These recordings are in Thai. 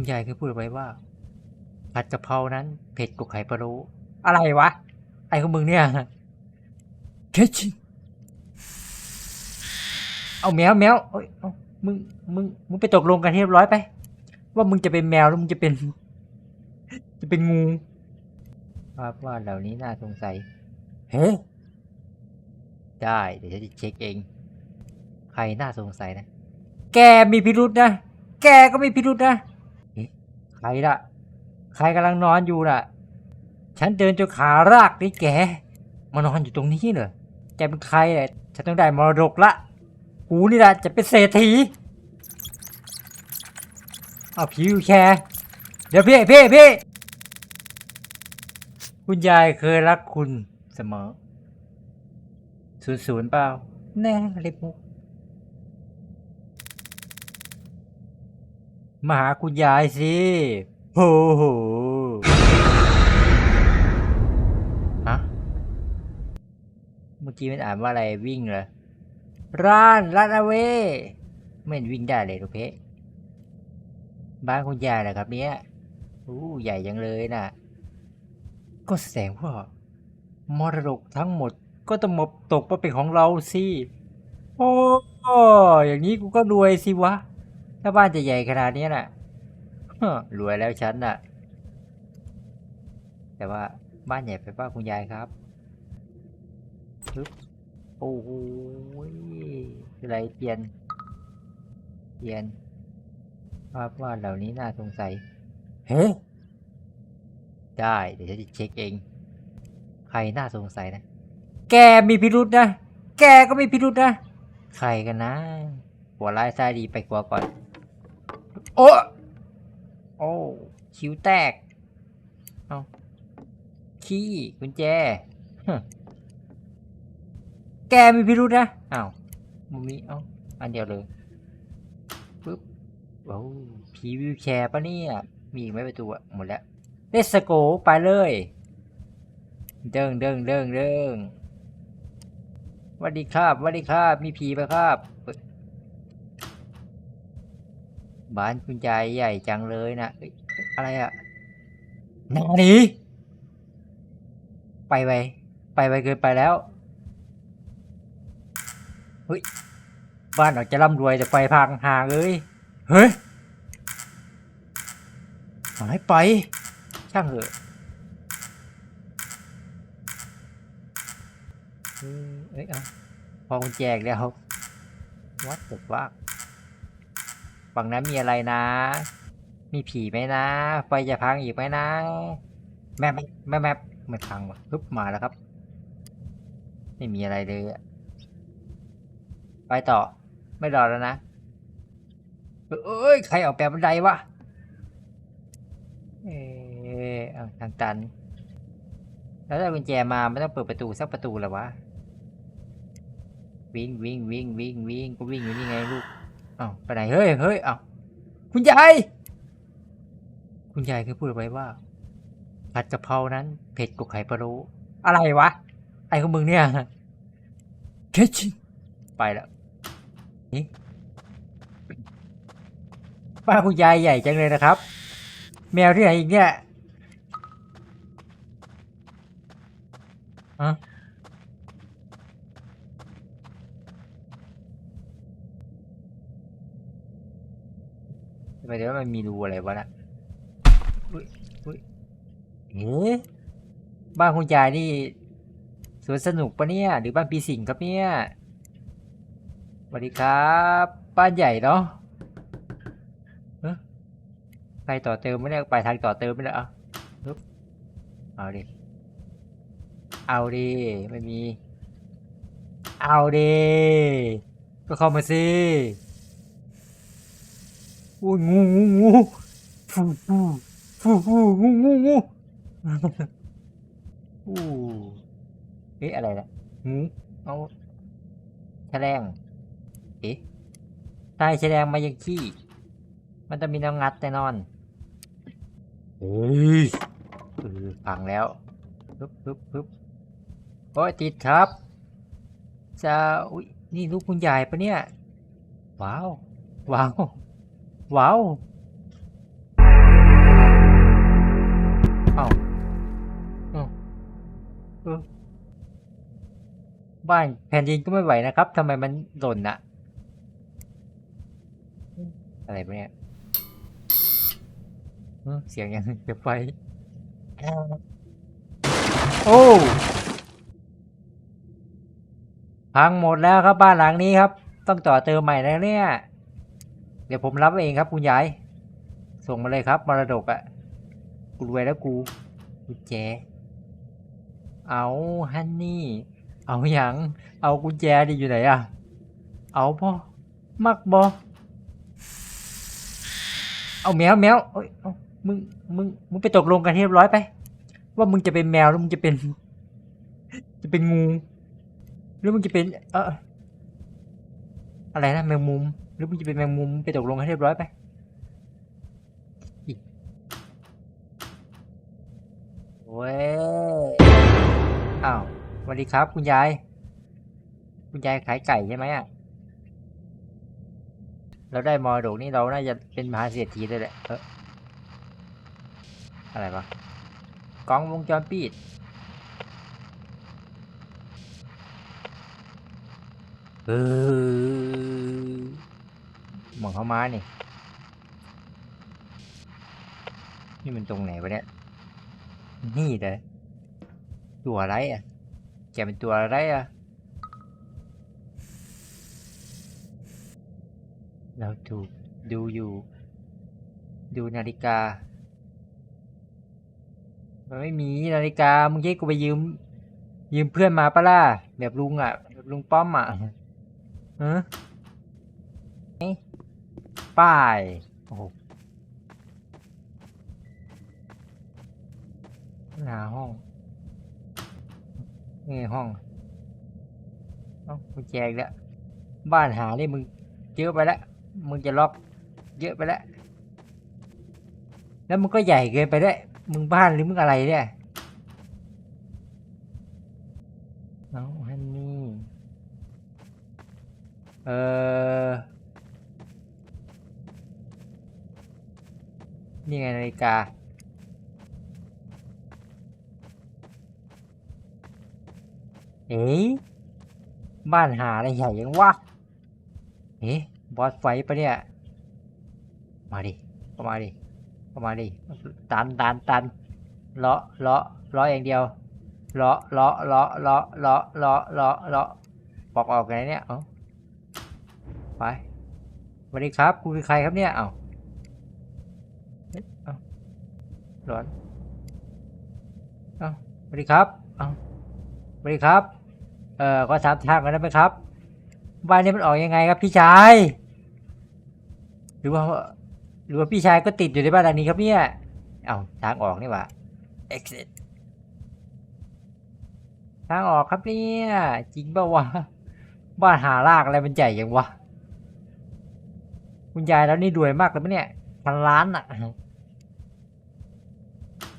คุณยายเคยพูดเอาไว้ว่าผัดกะเพรานั้นเผ็ดกว่าไข่ปลารูอะไรวะ ไอ้ของมึงเนี่ยเคชิเอาแมวแมวเอ้ยเอามึงมึงมึงไปตกลงกันให้เรียบร้อยไป ว่ามึงจะเป็นแมวแล้วมึงจะเป็น จะเป็นงูภาพวาดเหล่านี้น่าสงสัย เฮ้ได้เดี๋ยวฉันจะเช็คเอง ใครน่าสงสัยนะ แกมีพิรุษนะ แกก็มีพิรุษนะเอ๊ะ ใครล่ะ ใครกำลังนอนอยู่น่ะ ฉันเดินจนขารากนี่แกมานอนอยู่ตรงนี้เหรอแกเป็นใครเนี่ยฉันต้องได้มรดกละกูนี่แหละจะเป็นเศรษฐีเอาผิวแชร์เดี๋ยวพี่พี่พี่คุณยายเคยรักคุณเสมอศูนย์ศูนย์เปล่า แน่เล็บมุก มาหาคุณยายสิโอ้โหฮะ เมื่อกี้มันอ่านว่าอะไรวิ่งเหรอร้านร้านอาเวไม่เห็นวิ่งได้เลยทุกเพะบ้านคุณยายเหรอครับเนี้ยอู้ใหญ่จังเลยน่ะ ก็แสดงว่ามรดกทั้งหมดก็ต้องมาตกมาเป็นของเราสิ โอ้อย่างนี้กูก็รวยสิวะ ถ้าบ้านจะใหญ่ขนาดนี้น่ะฮะรวยแล้วฉันน่ะ แต่ว่าบ้านใหญ่ไปป้าคุณยายครับปึ๊บโอ้โหยอะไรเปลี่ยนเปลี่ยนภาพวาดเหล่านี้น่าสงสัย เฮ้ได้ เดี๋ยวฉันจะเช็คเอง ใครน่าสงสัยนะ แกมีพิรุษนะ แกก็มีพิรุษนะ ใครกันนะ หัวร้ายซ้ายดีไปกว่าก่อน โอ้โอ้คิ้วแตก เอาขี้กุญแจฮึแกมีพิรุธนะอ้าวมุมนี้เอ้าอันเดียวเลยปึ๊บโอ้ผีวิวแชร์ปะเนี่ย มีอีกไหมประตูอะหมดแล้วเลสโกไปเลย เดิงเดิงเดิงเดิงสวัสดีครับสวัสดีครับ มีผีปะครับเอ้ย บ้านคุณยายใหญ่จังเลยนะเอ้ยอะไรอะนานีไปไปไปไปเกินไปแล้วเฮ้ยบ้านออกจะร่ำรวยแต่ไฟพังหาเลยเฮ้ยหายไป ช่างเถอะเอ้ยเอ้ยเอาพอกุญแจอีกแล้ววัดตกว่า ฝั่งนั้นมีอะไรนะ มีผีไหมนะ ไฟจะพังอีกไหมนะ แม่แม่แม่แม่ไม่พังว่ะปึ๊บมาแล้วครับ ไม่มีอะไรเลยอะไปต่อ ไม่รอแล้วนะ เอ้ย ใครออกแบบบันไดวะ เออเอทางตัน แล้วได้กุญแจมาไม่ต้องเปิดประตูสักประตูหรอวะ วิ่งวิ่งวิ่งวิ่งวิ่งก็วิ่งอยู่นี่ไงลูก อ้าวไปไหนเฮ้ยเฮ้ยอ้าวคุณยายคุณยายเคยพูดไว้ว่าผัดกะเพรานั้นเผ็ดกว่าไข่ปลารูอะไรวะ ไอ้ของมึงเนี่ยเคชิไปแล้วนี่ป้าคุณยายใหญ่จังเลยนะครับ แมวที่ไหนอีกเนี่ยฮะ ไมเดี๋ยวมันมีรูอะไรวะน่ะอุ้ยอุ้ยเอ๊ะบ้านคุณยายนี่สวนสนุกปะเนี่ย หรือบ้านปีสิงครับเนี่ยสวัสดีครับ บ้านใหญ่เนาะเอ๊ะไปต่อเติมไม่ได้ไปทางต่อเติมไม่ได้เอาปึ๊บเอาดิ เอาดิ ไม่มี เอาดิ ก็เข้ามาสิ อุ้ยงูงูงูฟูฟูฟูฟูงูงูงูอู้เอ๊ะอะไรล่ะงูเอาแฉลงเอ๊ะตายแฉลงมายังขี้ มันจะมีน้ำงัดแน่นอนเฮ้ยเออพังแล้วปึ๊บปึ๊บปึ๊บโอ้ยติดครับ จะอุ้ยนี่ลูกคุณยายปะเนี่ย ว้าว ว้าว ว้าวเอาเอาบ้านแผ่นดินก็ไม่ไหวนะครับทำไมมันหล่นอะอะไรเนี่ยเสียงยังเก็บไฟโอ้พังหมดแล้วครับบ้านหลังนี้ครับ ต้องต่อเติมใหม่แล้วเนี่ย เดี๋ยวผมรับเองครับ คุณยาย ส่งมาเลยครับมรดกอะ่ะ กูรวยแล้วกูกุญแจ เอาฮันนี่ เอาอย่างเอากุญแจดิอยู่ไหนอะเอาพ่อมักบอเอาแมวแมวเอ้ยเอามึง มึง มึงไปตกลงกันเรียบร้อยไป ว่ามึงจะเป็นแมวหรือมึงจะเป็น จะเป็นงู หรือมึงจะเป็น เอออะไรนะแมงมุม รือมึงจะเป็นแมงมุมไปตกลงให้เรียบร้อยไปอิโอ้ยอ้าวสวัสดีครับ คุณยาย คุณยายขายไก่ใช่ไหมอะเราได้มรดกนี่เราน่าจะเป็นมหาเศรษฐีเลยแหละเอออะไรวะกล้องวงจรปิดเออ มองเข้ามานี่ นี่มันตรงไหนวะเนี่ย นี่เลยตัวอะไรอะ แกเป็นตัวอะไรอะ เราถูกดูอยู่ ดูนาฬิกา มันไม่มีนาฬิกามึงให้กูไปยืม ยืมเพื่อนมาปะล่ะแบบลุงอะแบบลุงป้อมอะฮะนี่ ป้ายโอ้โหหน้าห้อง นี่ห้อง เอ้ากุญแจกแล้ว บ้านหานี่มึงเยอะไปแล้ว มึงจะล็อก เยอะไปแล้ว แล้วมึงก็ใหญ่เกินไปด้วย มึงบ้านหรือมึงอะไรเนี่ยเอาฮันนี่ เออ นี่ไงนาฬิกา เอ๊ะบ้านหาอะไรใหญ่ยังวะเอ๊ะบอสไฟปะเนี่ย มาดิเข้ามาดิเข้ามาดิ ตันตันตันเลาะเลาะเลาะอย่างเดียวเลาะเลาะเลาะเลาะเลาะเลาะเลาะเลาะปอกออกไงเนี่ย เอ้าไปสวัสดีครับ คุณคือใครครับเนี่ย เอ้าเอ๊ะเอ้า ร้อนเอ้าสวัสดีครับเอ้าสวัสดีครับ เอ่อขอถามทางกันได้ไหมครับบ้านนี้มันออกยังไงครับพี่ชาย หรือว่า หรือว่าพี่ชายก็ติดอยู่ในบ้านหลังนี้ครับเนี่ย เอาทางออกนี่ว่า exit ทางออกครับเนี่ยจริงป่าวะบ้านหาลากอะไรมันใหญ่ยังวะ คุณยายแล้วนี่รวยมากเลยปะเนี่ยพันล้านอะ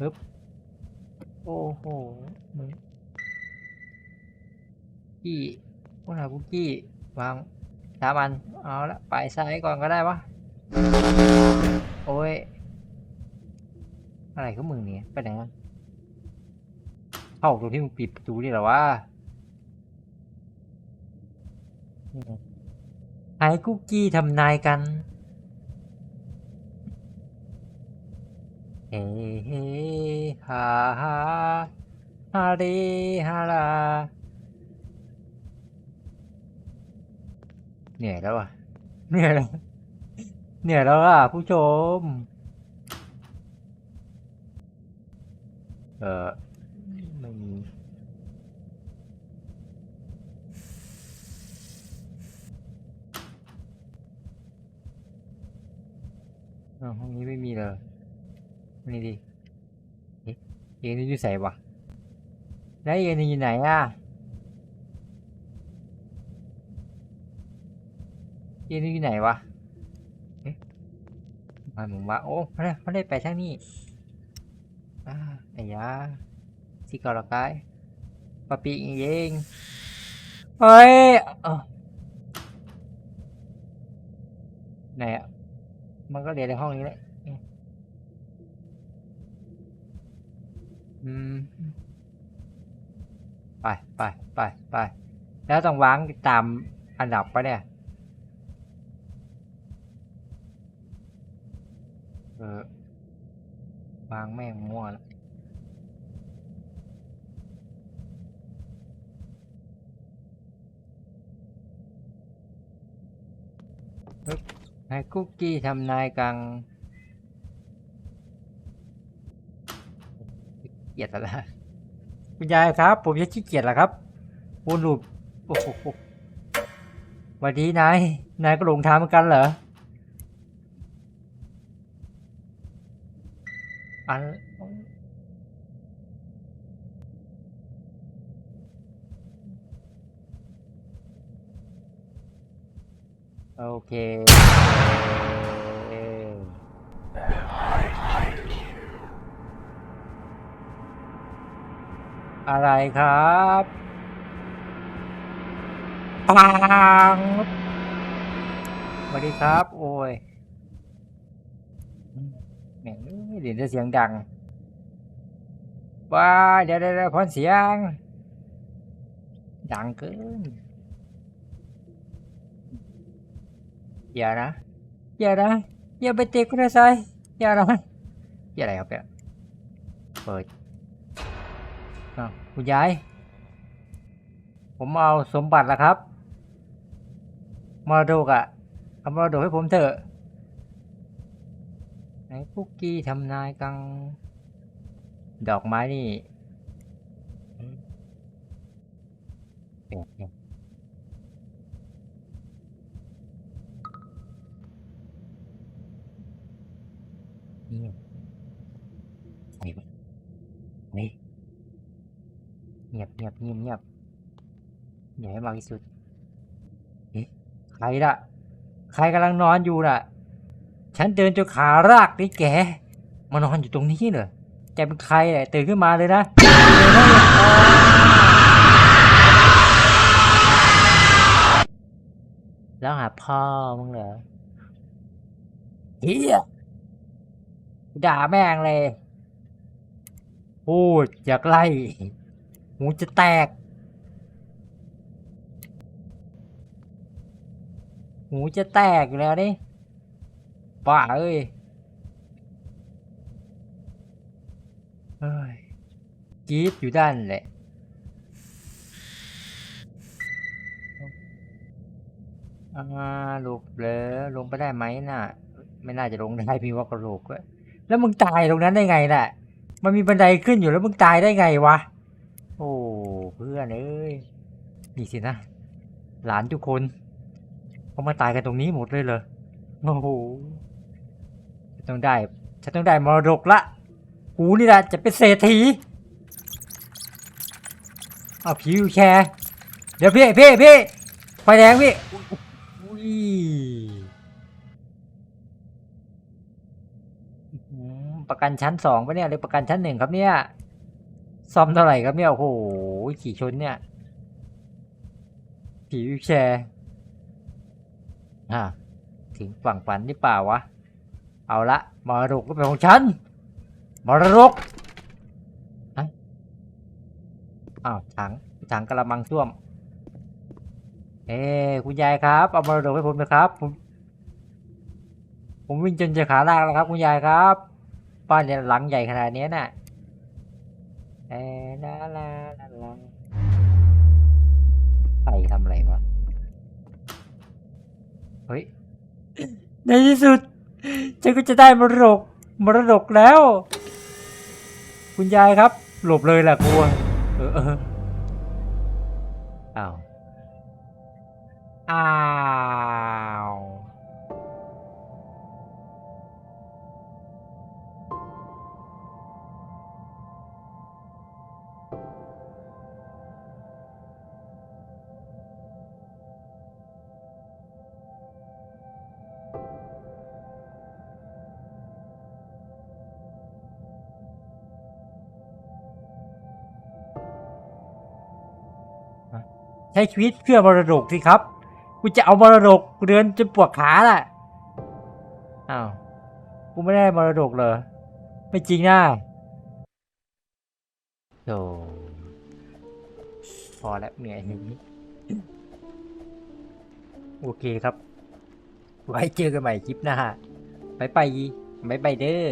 ปึ๊บโอ้โหมึงกี้พวกเราคุกกี้วางสามันเอาละไปซ้ายก่อนก็ได้วะโอ้ยอะไรก็มึงเนี่ยไปไหนอะเข้าตรงที่มึงปิดประตูนี่หรอวะไงให้คุกกี้ทำนายกัน เฮเฮฮาฮาฮาเรฮาลาเหนื่อยแล้วอะเหนื่อยแล้วเหนื่อยแล้วอะผู้ชม เออไม่มีห้องนี้ไม่มีเลย นี่ดิเอ๊ะเอ็นนี่อยู่ใส่วะแล้วเอ็นี่อยู่ไหนอะเอ็นนี่อยู่ไหนวะเอ๊ะมาหมึงว่าโอ้เขาได้เขาได้ไปทางนี้อ่าไอ้ยาสิกอลกายปะปีเองเฮ้ยเอ้าไหนอะมันก็เรียนในห้องนี้แหละ อืมไปไปไปไปไปแล้วต้องวางตามอันดับปะเนี่ย เออวางแม่งมั่วแล้วให้คุกกี้ทำนายกัง กียดอะไรคุณยายครับ ผมจะขี้เกียจแล้วครับปูหลุดโอ้โหวัสดีนาย นายก็หลงทางเหมือนกันเหรออันโอเค อะไรครับปังสวัสดีครับ โอ้ยแหม่งเดี๋ยวจะเสียงดังว้าเดี๋ยวเดี๋ยวเดี๋ยวพอนเสียง ดังเกินอย่านะอย่านะอย่าไปเตะคุณนายอย่านะอย่าอะไรครับเนี่ยเปิด อ้าวคุณยาย ผมเอาสมบัติแล้วครับ มรดกอะ่ะเอามรดกให้ผมเถอะ ไหนคุกกี้ทำนายกัง ดอกไม้นี่อืมแปลกเนี่ย เงียบไหนวะเฮ้ย เงียบเงียบอย่าให้มากที่สุดเอ๊ะใครล่ะ ใครกำลังนอนอยู่น่ะ ฉันเดินจนขารากนี่แกมานอนอยู่ตรงนี้เหรอแกเป็นใครเนี่ยตื่นขึ้นมาเลยนะเลยนะแล้วหาพ่อมึงเหรอเฮียด่าแม่งเลยพูดอยากไล่ หูจะแตก หูจะแตกอยู่แล้วนี่ป่าเอ้ยเฮ้ยกรีดอยู่ด้านแหละอาลูกเหลอลงไปได้ไหมน่ะ ไม่น่าจะลงได้มีว่ากระโหลกด้วยแล้วมึงตายตรงนั้นได้ไงน่ะ มันมีบันไดขึ้นอยู่แล้วมึงตายได้ไงวะ อนเอ้ยนี่สินะ หลานทุกคนเขามาตายกันตรงนี้หมดเลยเหรอโอ้โหฉันต้องได้ฉันต้องได้มรดกละกูนี่แหละจะเป็นเศรษฐีเอาผิวแชร์เดี๋ยวพี่พี่พี่ไฟแดงพี่อุ้ยประกันชั้นสองปะเนี่ยหรือประกันชั้นหนึ่งครับเนี่ย ซ่อมเท่าไหร่ครับเนี่ยโอ้โห ขี่ชนเนี่ยผีวิวแชร์อ่าถึงฝั่งฝันหรือเปล่าวะ เอาละมรดกก็เป็นของฉันมรดกอะอ้าวถังถังกระมังส้วม เอ้คุณยายครับ เอามรดกให้ผมนะครับ ผมผมวิ่งจนจะขาลากแล้วครับ คุณยายครับ บ้านเนี่ยหลังใหญ่ขนาดนี้ยน่ะ ลาลาลาลาใครทำอะไรวะ เฮ้ย ในที่สุดฉันก็จะได้มรดกมรดกแล้ว คุณยายครับ หลบเลยแหละกลัวเออเอออ้าว อ้าว ใช้ชีวิตเพื่อมรดกสิครับกูจะเอามรดกกูเดินจนปวดขาล่ะอ้าวกูไม่ได้มรดกเหรอไม่จริงนะโธ่พอแล้วเหนื่อยโอเคครับ ไว้เจอกันใหม่คลิปหน้าไปไปไปไปเด้อ